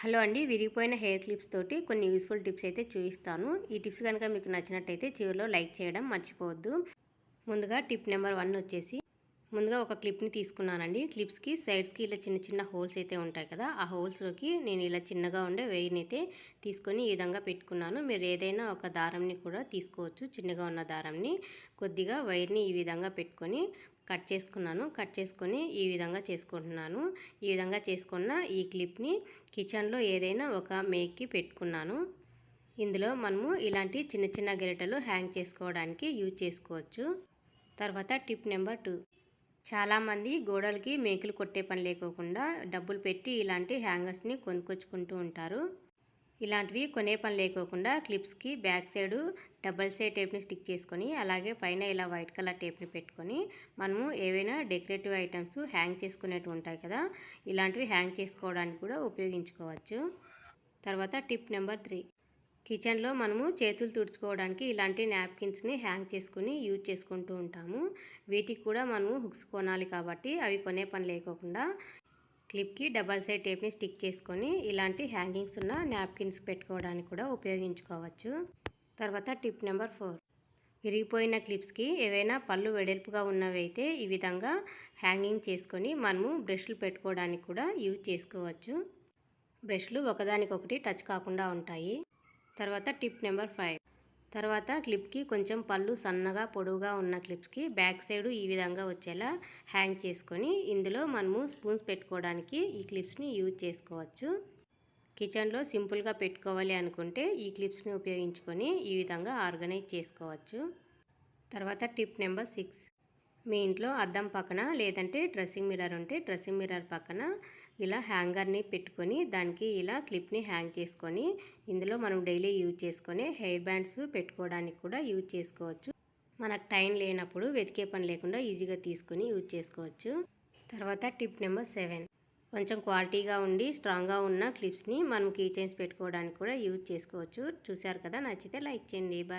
Hello అండి విరిగిపోయిన hair clips తోటి కొన్ని యూస్ఫుల్ టిప్స్ అయితే చూపిస్తాను. ఈ టిప్స్ కనుక మీకు నచ్చినట్టయితే చివరిలో లైక్ చేయడం మర్చిపోవద్దు. ముందుగా టిప్ నెంబర్ వన్ వచ్చేసి ముందుగా ఒక క్లిప్ని తీసుకున్నానండి. క్లిప్స్కి సైడ్స్కి ఇలా చిన్న చిన్న హోల్స్ అయితే ఉంటాయి కదా ఆ హోల్స్లోకి నేను ఇలా చిన్నగా ఉండే వెయిని అయితే తీసుకొని ఈ విధంగా పెట్టుకున్నాను. మీరు ఏదైనా ఒక దారంని కూడా తీసుకోవచ్చు చిన్నగా ఉన్న దారంని. కొద్దిగా వైర్ని ఈ విధంగా పెట్టుకొని కట్ చేసుకున్నాను. కట్ చేసుకొని ఈ విధంగా చేసుకుంటున్నాను. ఈ విధంగా చేసుకున్న ఈ క్లిప్ని కిచెన్లో ఏదైనా ఒక మేక్కి పెట్టుకున్నాను. ఇందులో మనము ఇలాంటి చిన్న చిన్న గెరిటలు హ్యాంగ్ చేసుకోవడానికి యూజ్ చేసుకోవచ్చు. తర్వాత టిప్ నెంబర్ టూ. చాలామంది గోడలకి మేకులు కొట్టే పని లేకోకుండా డబ్బులు పెట్టి ఇలాంటి హ్యాంగర్స్ని కొనుక్కొచ్చుకుంటూ ఉంటారు. ఇలాంటివి కొనే పని లేకోకుండా క్లిప్స్కి బ్యాక్ సైడ్ డబల్ సైడ్ టేప్ని స్టిక్ చేసుకొని అలాగే పైన ఇలా వైట్ కలర్ టేప్ని పెట్టుకొని మనము ఏవైనా డెకరేటివ్ ఐటమ్స్ హ్యాంగ్ చేసుకునేవి ఉంటాయి కదా ఇలాంటివి హ్యాంగ్ చేసుకోవడానికి కూడా ఉపయోగించుకోవచ్చు. తర్వాత టిప్ నెంబర్ త్రీ. కిచెన్లో మనము చేతులు తుడుచుకోవడానికి ఇలాంటి నాప్కిన్స్ని హ్యాంగ్ చేసుకుని యూజ్ చేసుకుంటూ ఉంటాము. వీటికి కూడా మనము హుక్స్ కొనాలి కాబట్టి అవి కొనే పని లేకోకుండా క్లిప్కి డబల్ సైడ్ టేప్ని స్టిక్ చేసుకొని ఇలాంటి హ్యాంగింగ్స్ ఉన్న నాప్కిన్స్ పెట్టుకోవడానికి కూడా ఉపయోగించుకోవచ్చు. తర్వాత టిప్ నెంబర్ ఫోర్. విరిగిపోయిన క్లిప్స్కి ఏవైనా పళ్ళు వెడల్పుగా ఉన్నవైతే ఈ విధంగా హ్యాంగింగ్ చేసుకొని మనము బ్రష్లు పెట్టుకోవడానికి కూడా యూజ్ చేసుకోవచ్చు. బ్రష్లు ఒకదానికొకటి టచ్ కాకుండా ఉంటాయి. తర్వాత టిప్ నెంబర్ ఫైవ్. తర్వాత క్లిప్కి కొంచెం పళ్ళు సన్నగా పొడవుగా ఉన్న క్లిప్స్కి బ్యాక్ సైడ్ ఈ విధంగా వచ్చేలా హ్యాంగ్ చేసుకొని ఇందులో మనము స్పూన్స్ పెట్టుకోవడానికి ఈ క్లిప్స్ని యూజ్ చేసుకోవచ్చు. కిచెన్లో సింపుల్గా పెట్టుకోవాలి అనుకుంటే ఈ క్లిప్స్ని ఉపయోగించుకొని ఈ విధంగా ఆర్గనైజ్ చేసుకోవచ్చు. తర్వాత టిప్ నెంబర్ సిక్స్. మీ ఇంట్లో అద్దం పక్కన లేదంటే డ్రెస్సింగ్ మిర్రర్ ఉంటే డ్రెస్సింగ్ మిర్రర్ పక్కన ఇలా హ్యాంగర్ని పెట్టుకొని దానికి ఇలా క్లిప్ని హ్యాంగ్ చేసుకొని ఇందులో మనం డైలీ యూజ్ చేసుకొని హెయిర్ బ్యాండ్స్ పెట్టుకోవడానికి కూడా యూజ్ చేసుకోవచ్చు. మనకు టైం లేనప్పుడు వెతికే పని లేకుండా ఈజీగా తీసుకొని యూజ్ చేసుకోవచ్చు. తర్వాత టిప్ నెంబర్ సెవెన్. కొంచెం క్వాలిటీగా ఉండి స్ట్రాంగ్గా ఉన్న క్లిప్స్ని మనం కీ చైన్స్ పెట్టుకోవడానికి కూడా యూజ్ చేసుకోవచ్చు. చూసారు కదా? నచ్చితే లైక్ చేయండి. బాయ్.